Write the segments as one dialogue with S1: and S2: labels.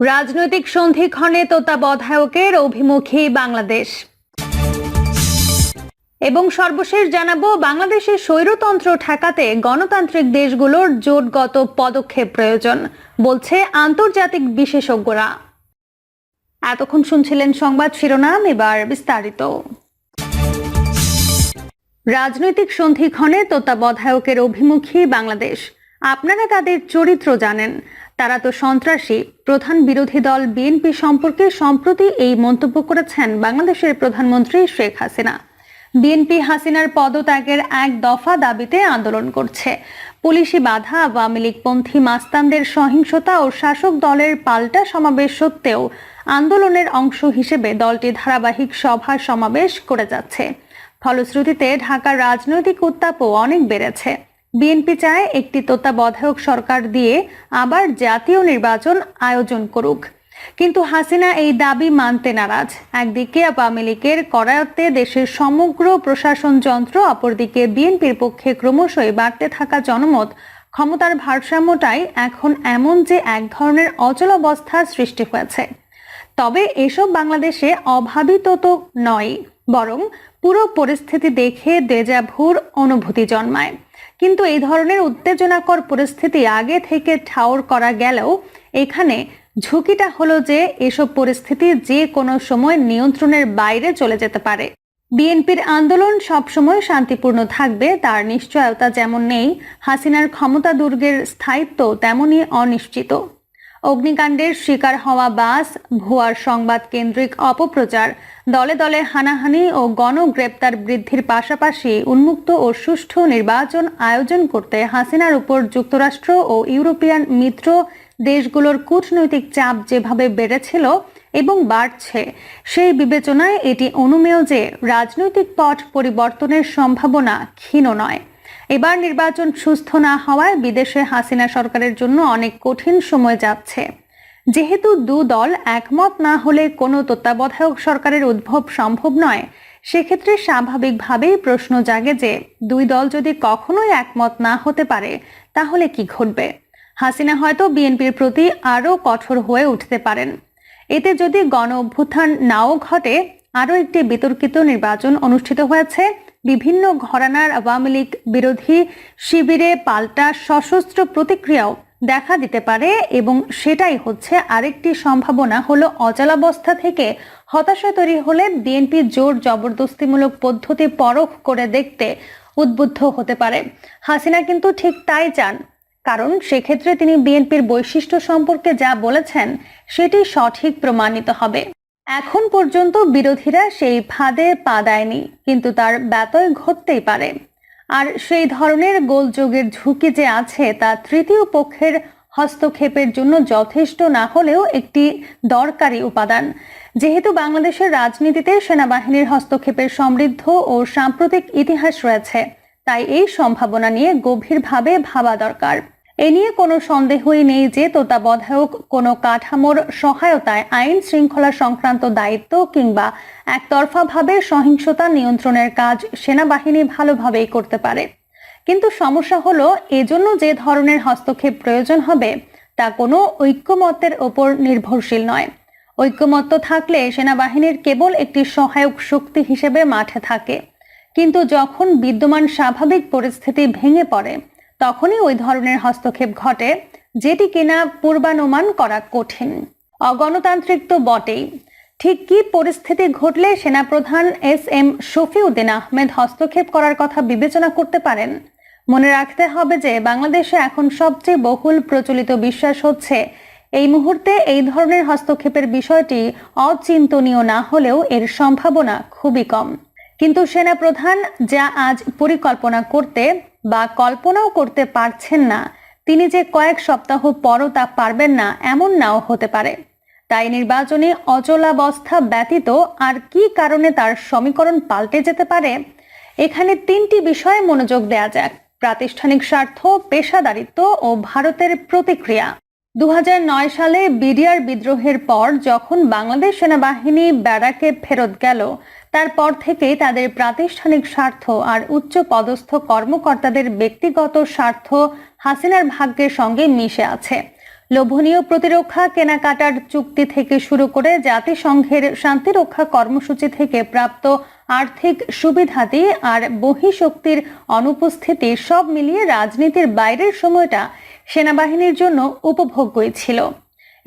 S1: রাজনৈতিক সন্ধিক্ষণে তত্ত্বাবধায়কের অভিমুখী বাংলাদেশ। এবং সর্বশেষ জানাব বাংলাদেশের স্বৈরতন্ত্র ঠেকাতে গণতান্ত্রিক দেশগুলোর জোটগত পদক্ষেপ প্রয়োজন, বলছে আন্তর্জাতিক বিশেষজ্ঞরা। এতক্ষণ শুনছিলেন সংবাদ শিরোনাম, এবার বিস্তারিত। রাজনৈতিক সন্ধিক্ষণে তত্ত্বাবধায়কের অভিমুখী বাংলাদেশ। আপনারা তাদের চরিত্র জানেন। তারা তো সন্ত্রাসী। প্রধান বিরোধী দল বিএনপি সম্পর্কে সম্প্রতি এই মন্তব্য করেছেন বাংলাদেশের প্রধানমন্ত্রী শেখ হাসিনা। বিএনপি হাসিনার পদত্যাগের এক দফা দাবিতে আন্দোলন করছে। পুলিশি বাধা, আওয়ামী লীগপন্থী মাস্তানদের সহিংসতা ও শাসক দলের পাল্টা সমাবেশ সত্ত্বেও আন্দোলনের অংশ হিসেবে দলটি ধারাবাহিক সভা সমাবেশ করে যাচ্ছে। ফলশ্রুতিতে ঢাকার রাজনৈতিক উত্তাপও অনেক বেড়েছে। বিএনপি চায় একটি তত্ত্বাবধায়ক সরকার দিয়ে আবার জাতীয় নির্বাচন আয়োজন করুক। কিন্তু হাসিনা এই দাবি মানতে নারাজ। একদিকে আওয়ামী লীগের করায়ত্তে দেশের সমগ্র প্রশাসন যন্ত্র, অপরদিকে বিএনপির পক্ষে ক্রমশই বাড়তে থাকা জনমত, ক্ষমতার ভারসাম্যটাই এখন এমন যে এক ধরনের অচলাবস্থা সৃষ্টি হয়েছে। তবে এসব বাংলাদেশে অভাবিত তো নয় বরং পুরো পরিস্থিতি দেখে দেজাভুর অনুভূতি জন্মায়। কিন্তু এই ধরনের উত্তেজনাকর পরিস্থিতি আগে থেকে ঠাউর করা গেলেও এখানে ঝুঁকিটা হলো যে এসব পরিস্থিতি যে কোনো সময় নিয়ন্ত্রণের বাইরে চলে যেতে পারে। বিএনপির আন্দোলন সবসময় শান্তিপূর্ণ থাকবে, তার নিশ্চয়তা যেমন নেই, হাসিনার ক্ষমতা দুর্গের স্থায়িত্ব তেমনই অনিশ্চিত। অগ্নিকাণ্ডের শিকার হওয়া বাস, ভুয়ার সংবাদ কেন্দ্রিক অপপ্রচার, দলে দলে হানাহানি ও গণগ্রেপ্তার বৃদ্ধির পাশাপাশি উন্মুক্ত ও সুষ্ঠু নির্বাচন আয়োজন করতে হাসিনার উপর যুক্তরাষ্ট্র ও ইউরোপিয়ান মিত্র দেশগুলোর কূটনৈতিক চাপ যেভাবে বেড়েছিল এবং বাড়ছে, সেই বিবেচনায় এটি অনুমেয় যে রাজনৈতিক পট পরিবর্তনের সম্ভাবনা ক্ষীণ নয়। এবার নির্বাচন সুস্থ না হওয়ায় বিদেশে হাসিনা সরকারের জন্য অনেক কঠিন সময় যাচ্ছে। যেহেতু দু দল একমত না হলে কোনো তত্ত্বাবধায়ক সরকারের উদ্ভব সম্ভব নয়, সেক্ষেত্রে স্বাভাবিকভাবেই প্রশ্ন জাগে যে দুই দল যদি কখনোই একমত না হতে পারে, তাহলে কি ঘটবে? হাসিনা হয়তো বিএনপির প্রতি আরও কঠোর হয়ে উঠতে পারেন। এতে যদি গণ অভ্যুত্থান নাও ঘটে, আরও একটি বিতর্কিত নির্বাচন অনুষ্ঠিত হয়েছে। বিভিন্ন ঘরানার আওয়ামী লীগ বিরোধী শিবিরে পাল্টা সশস্ত্র প্রতিক্রিয়াও দেখা দিতে পারে এবং সেটাই হচ্ছে আরেকটি সম্ভাবনা হলো অচলাবস্থা থেকে হতাশা তৈরি হলে বিএনপি জোর জবরদস্তিমূলক পদ্ধতি পরখ করে দেখতে উদ্বুদ্ধ হতে পারে। হাসিনা কিন্তু ঠিক তাই চান, কারণ সেক্ষেত্রে তিনি বিএনপির বৈশিষ্ট্য সম্পর্কে যা বলেছেন সেটি সঠিক প্রমাণিত হবে। এখন পর্যন্ত বিরোধীরা সেই ফাঁদে পা দেয়নি, কিন্তু তার ব্যতয় ঘটতেই পারে। আর সেই ধরনের গোলযোগের ঝুঁকি যে আছে, তা তৃতীয় পক্ষের হস্তক্ষেপের জন্য যথেষ্ট না হলেও একটি দরকারি উপাদান। যেহেতু বাংলাদেশের রাজনীতিতে সেনাবাহিনীর হস্তক্ষেপের সমৃদ্ধ ও সাম্প্রতিক ইতিহাস রয়েছে, তাই এই সম্ভাবনা নিয়ে গভীরভাবে ভাবা দরকার। এ নিয়ে কোনো সন্দেহই নেই যে তত্ত্বাবধায়ক কোনো কাঠামোর সহায়তায় আইন শৃঙ্খলা সংক্রান্ত দায়িত্ব কিংবা একতরফাভাবে সহিংসতা নিয়ন্ত্রণের কাজ সেনাবাহিনী ভালোভাবেই করতে পারে। কিন্তু সমস্যা হলো, এজন্য যে ধরনের হস্তক্ষেপ প্রয়োজন হবে, তা কোনো ঐক্যমত্যের ওপর নির্ভরশীল নয়। ঐক্যমত্য থাকলে সেনাবাহিনীর কেবল একটি সহায়ক শক্তি হিসেবে মাঠে থাকে। কিন্তু যখন বিদ্যমান স্বাভাবিক পরিস্থিতি ভেঙে পড়ে তখনই ওই ধরনের হস্তক্ষেপ ঘটে, যেটি কিনা পূর্বানুমান করা কঠিন। অগণতান্ত্রিক তো বটেই। ঠিক কি পরিস্থিতি ঘটলে সেনাপ্রধান এস এম শফিউদ্দিন আহমেদ হস্তক্ষেপ করার কথা বিবেচনা করতে পারেন? মনে রাখতে হবে যে বাংলাদেশে এখন সবচেয়ে বহুল প্রচলিত বিশ্বাস হচ্ছে, এই মুহূর্তে এই ধরনের হস্তক্ষেপের বিষয়টি অচিন্তনীয় না হলেও এর সম্ভাবনা খুবই কম। কিন্তু সেনাপ্রধান যা আজ পরিকল্পনা করতে বা কল্পনাও করতে পারছেন না। তিনি যে কয়েক সপ্তাহ পরও তা পারবেন না, এমন নাও হতে পারে। তাই নির্বাচনে অচলাবস্থা ব্যতীত আর কি কারণে তার সমীকরণ পাল্টে যেতে পারে? এখানে তিনটি বিষয়ে মনোযোগ দেয়া যাক। প্রাতিষ্ঠানিক স্বার্থ, পেশাদারিত্ব ও ভারতের প্রতিক্রিয়া। দু হাজার নয় সালে বিডিআর বিদ্রোহের পর যখন বাংলাদেশ সেনাবাহিনী ব্যারাকে ফেরত গেল তারপর থেকেই তাদের প্রাতিষ্ঠানিক স্বার্থ আর উচ্চ পদস্থ কর্মকর্তাদের ব্যক্তিগত স্বার্থ হাসিনার ভাগ্যের সঙ্গে মিশে আছে। লোভনীয় প্রতিরক্ষা কেনাকাটার চুক্তি থেকে শুরু করে জাতিসংঘের শান্তিরক্ষা কর্মসূচি থেকে প্রাপ্ত আর্থিক সুবিধাদি আর বহিঃশক্তির অনুপস্থিতি সব মিলিয়ে রাজনীতির বাইরের সময়টা সেনাবাহিনীর জন্য উপভোগ্যই ছিল।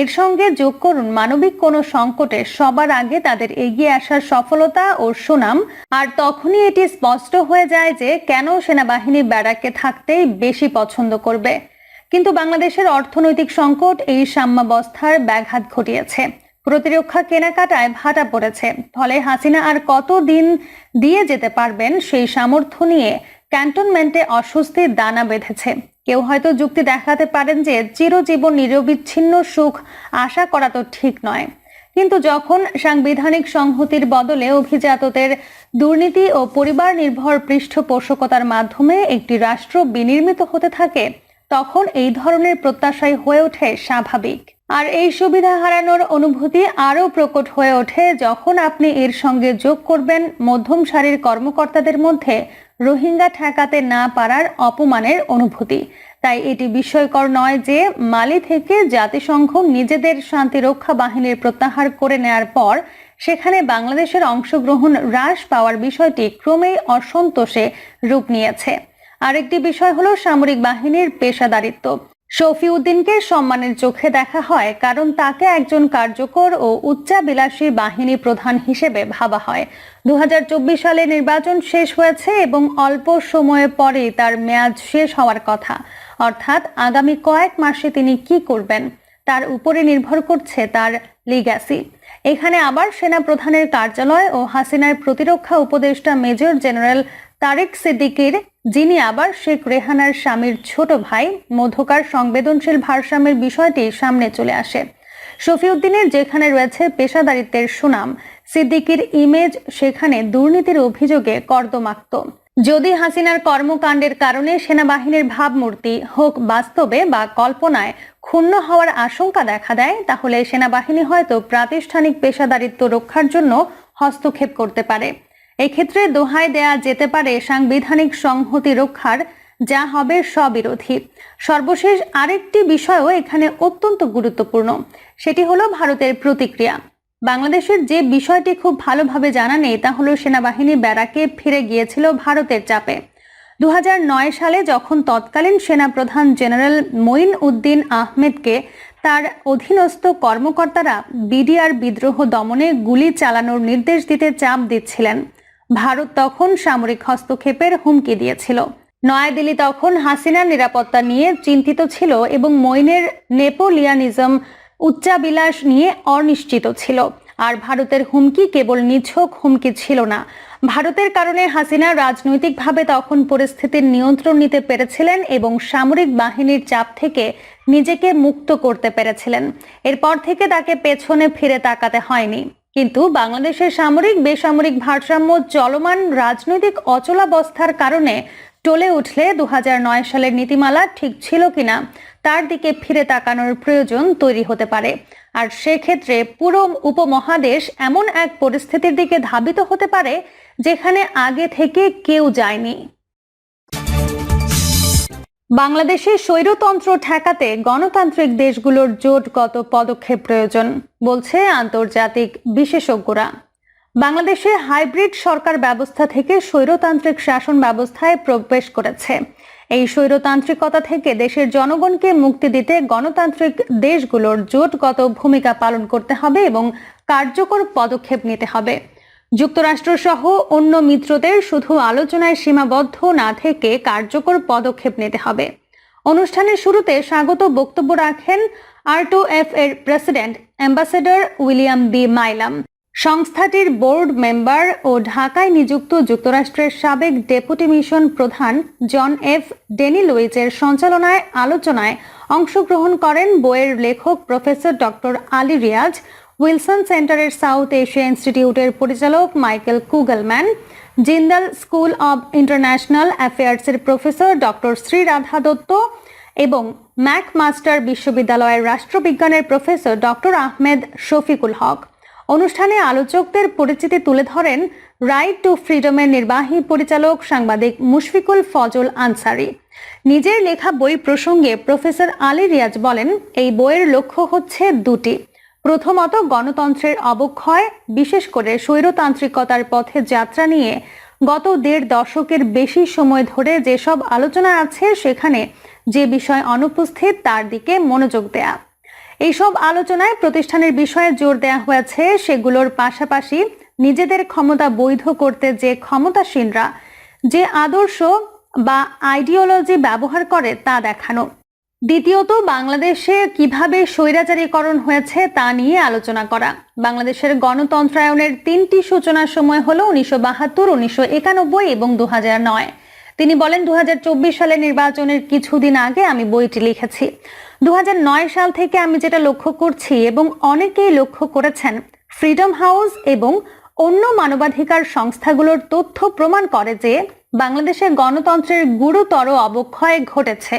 S1: এর সঙ্গে যোগ করুন, মানবিক কোনো সংকটে সবার আগে তাদের এগিয়ে আসার সফলতা ও সুনাম। আর তখনই এটি স্পষ্ট হয়ে যায় যে কেন সেনাবাহিনী ব্যারাকে থাকতেই বেশি পছন্দ করবে। কিন্তু বাংলাদেশের অর্থনৈতিক সংকট এই সাম্যাবস্থার ব্যাঘাত ঘটিয়েছে। প্রতিরক্ষা কেনাকাটায় ভাটা পড়েছে। ফলে হাসিনা আর কত দিন দিয়ে যেতে পারবেন সেই সামর্থ্য নিয়ে ক্যান্টনমেন্টে অস্বস্তির দানা বেঁধেছে। কেউ হয়তো যুক্তি দেখাতে পারেন যে চিরজীবন নিরবিচ্ছিন্ন সুখ আশা করা তো ঠিক নয়। কিন্তু যখন সাংবিধানিক সংহতির বদলে অভিজাতদের দুর্নীতি ও পরিবার নির্ভর পৃষ্ঠপোষকতার মাধ্যমে একটি রাষ্ট্র বিনির্মিত হতে থাকে, তখন এই ধরনের প্রত্যাশাই হয়ে ওঠে স্বাভাবিক। আর এই সুবিধা হারানোর অনুভূতি আরও প্রকট হয়ে ওঠে যখন আপনি এর সঙ্গে যোগ করবেন মধ্যম সারির কর্মকর্তাদের মধ্যে রোহিঙ্গা ঠেকাতে না পারার অপমানের অনুভূতি। তাই এটি বিস্ময়কর নয় যে মালি থেকে জাতিসংঘ নিজেদের শান্তিরক্ষা বাহিনীর প্রত্যাহার করে নেয়ার পর সেখানে বাংলাদেশের অংশগ্রহণ হ্রাস পাওয়ার বিষয়টি ক্রমেই অসন্তোষে রূপ নিয়েছে। আরেকটি বিষয় হলো সামরিক বাহিনীর পেশাদারিত্ব। শফি উদ্দিনকে সম্মানের চোখে দেখা হয়, কারণ তাকে একজন কার্যকর ও উচ্চাবিলাসী বাহিনী প্রধান হিসেবে ভাবা হয়। দুহাজার চব্বিশ সালে নির্বাচন শেষ হয়েছে এবং অল্প সময়ের পরেই তার মেয়াদ শেষ হওয়ার কথা। অর্থাৎ আগামী কয়েক মাসে তিনি কি করবেন, তার উপরে নির্ভর করছে তার লিগ্যাসি এখানে আবার সেনা প্রধানের কার্যালয় ও হাসিনার প্রতিরক্ষা উপদেষ্টা মেজর জেনারেল তারেক সিদ্দিকির যিনি আবার শেখ রেহানার স্বামীর ছোট ভাই মধ্যকার সংবেদনশীল ভারসাম্যের বিষয়টি সামনে চলে আসে। শফিউদ্দিনের যেখানে রয়েছে পেশাদারিত্বের সুনাম, সিদ্দিকির ইমেজ সেখানে দুর্নীতির অভিযোগে কর্দমাক্ত। যদি হাসিনার কর্মকাণ্ডের কারণে সেনাবাহিনীর ভাবমূর্তি হোক বাস্তবে বা কল্পনায় ক্ষুণ্ণ হওয়ার আশঙ্কা দেখা দেয়, তাহলে সেনাবাহিনী হয়তো প্রাতিষ্ঠানিক পেশাদারিত্ব রক্ষার জন্য হস্তক্ষেপ করতে পারে। এক্ষেত্রে দোহাই দেয়া যেতে পারে সাংবিধানিক সংহতি রক্ষার, যা হবে স্ববিরোধী। সর্বশেষ আরেকটি বিষয়ও এখানে অত্যন্ত গুরুত্বপূর্ণ, সেটি হলো ভারতের প্রতিক্রিয়া। বাংলাদেশের যে বিষয়টি খুব ভালোভাবে জানা নেই, তা হলো সেনাবাহিনী ব্যারাকে ফিরে গিয়েছিল ভারতের চাপে। দু হাজার নয় সালে যখন তৎকালীন সেনাপ্রধান জেনারেল মঈন উদ্দিন আহমেদকে তার অধীনস্থ কর্মকর্তারা বিডিআর বিদ্রোহ দমনে গুলি চালানোর নির্দেশ দিতে চাপ দিচ্ছিলেন ভারত তখন সামরিক হস্তক্ষেপের হুমকি দিয়েছিল। নয়াদিল্লি তখন হাসিনার নিরাপত্তা নিয়ে চিন্তিত ছিল এবং মইনের নেপোলিয়ানিজম উচ্চাবিলাস নিয়ে অনিশ্চিত ছিল। আর ভারতের হুমকি কেবল নিছক হুমকি ছিল না। ভারতের কারণে হাসিনা রাজনৈতিকভাবে তখন পরিস্থিতির নিয়ন্ত্রণ নিতে পেরেছিলেন এবং সামরিক বাহিনীর চাপ থেকে নিজেকে মুক্ত করতে পেরেছিলেন। এরপর থেকে তাকে পেছনে ফিরে তাকাতে হয়নি। কিন্তু বাংলাদেশের সামরিক, বেসামরিক ভারসাম্য চলমান রাজনৈতিক অচলাবস্থার কারণে টলে উঠলে দু হাজার নয় সালের নীতিমালা ঠিক ছিল কিনা তার দিকে ফিরে তাকানোর প্রয়োজন তৈরি হতে পারে। আর সেক্ষেত্রে পুরো উপমহাদেশ এমন এক পরিস্থিতির দিকে ধাবিত হতে পারে যেখানে আগে থেকে কেউ যায়নি। বাংলাদেশে স্বৈরতন্ত্র ঠেকাতে গণতান্ত্রিক দেশগুলোর জোটগত পদক্ষেপ প্রয়োজন, বলছে আন্তর্জাতিক বিশেষজ্ঞরা। বাংলাদেশে হাইব্রিড সরকার ব্যবস্থা থেকে স্বৈরতান্ত্রিক শাসন ব্যবস্থায় প্রবেশ করেছে। এই স্বৈরতান্ত্রিকতা থেকে দেশের জনগণকে মুক্তি দিতে গণতান্ত্রিক দেশগুলোর জোটগত ভূমিকা পালন করতে হবে এবং কার্যকর পদক্ষেপ নিতে হবে। যুক্তরাষ্ট্র সহ অন্য মিত্রদের শুধু আলোচনায় সীমাবদ্ধ না থেকে কার্যকর পদক্ষেপ নিতে হবে। অনুষ্ঠানের শুরুতে স্বাগত বক্তব্য রাখেন আরটো এফ এর president ambassador William B Milam. সংস্থাটির বোর্ড মেম্বার ও ঢাকায় নিযুক্ত যুক্তরাষ্ট্রের সাবেক ডেপুটি মিশন প্রধান জন এফ ডেনি লুইজের সঞ্চালনায় আলোচনায় অংশগ্রহণ করেন বইয়ের লেখক professor doctor Ali Riaz. Wilson সেন্টারের সাউথ এশিয়া ইনস্টিটিউটের পরিচালক Michael Kugelman, Jindal school of international অ্যাফেয়ার্সের professor doctor Sreeradha Datta এবং ম্যাক মাস্টার বিশ্ববিদ্যালয়ের রাষ্ট্রবিজ্ঞানের প্রফেসর ডক্টর আহমেদ শফিকুল হক। অনুষ্ঠানে আলোচকদের পরিচিতি তুলে ধরেন রাইট টু ফ্রিডমের নির্বাহী পরিচালক সাংবাদিক মুশফিকুল ফজল আনসারি। নিজের লেখা বই প্রসঙ্গে প্রফেসর আলী রিয়াজ বলেন, এই বইয়ের লক্ষ্য হচ্ছে দুটি। প্রথমত গণতন্ত্রের অবক্ষয়, বিশেষ করে স্বৈরতান্ত্রিকতার পথে যাত্রা নিয়ে গত দেড় দশকের বেশি সময় ধরে যেসব আলোচনা আছে, সেখানে যে বিষয় অনুপস্থিত, তার দিকে মনোযোগ দেয়া। এইসব আলোচনায় প্রতিষ্ঠানের বিষয়ে জোর দেওয়া হয়েছে, সেগুলোর পাশাপাশি নিজেদের ক্ষমতা বৈধ করতে যে ক্ষমতাসীনরা, যে আদর্শ বা আইডিওলজি ব্যবহার করে, তা দেখানো। দ্বিতীয়ত, বাংলাদেশে কীভাবে স্বৈরাচারীকরণ হয়েছে তা নিয়ে আলোচনা করা। বাংলাদেশের গণতন্ত্রায়নের তিনটি সূচনার সময় হল উনিশশো বাহাত্তর, উনিশশো একানব্বই এবং দু নয়। তিনি বলেন দু সালের নির্বাচনের কিছুদিন আগে আমি বইটি লিখেছি। দু হাজার নয় সাল থেকে আমি যেটা লক্ষ্য করছি এবং অনেকেই লক্ষ্য করেছেন ফ্রিডম হাউস এবং অন্য মানবাধিকার সংস্থাগুলোর তথ্য প্রমাণ করে যে বাংলাদেশে গণতন্ত্রের গুরুতর অবক্ষয় ঘটেছে।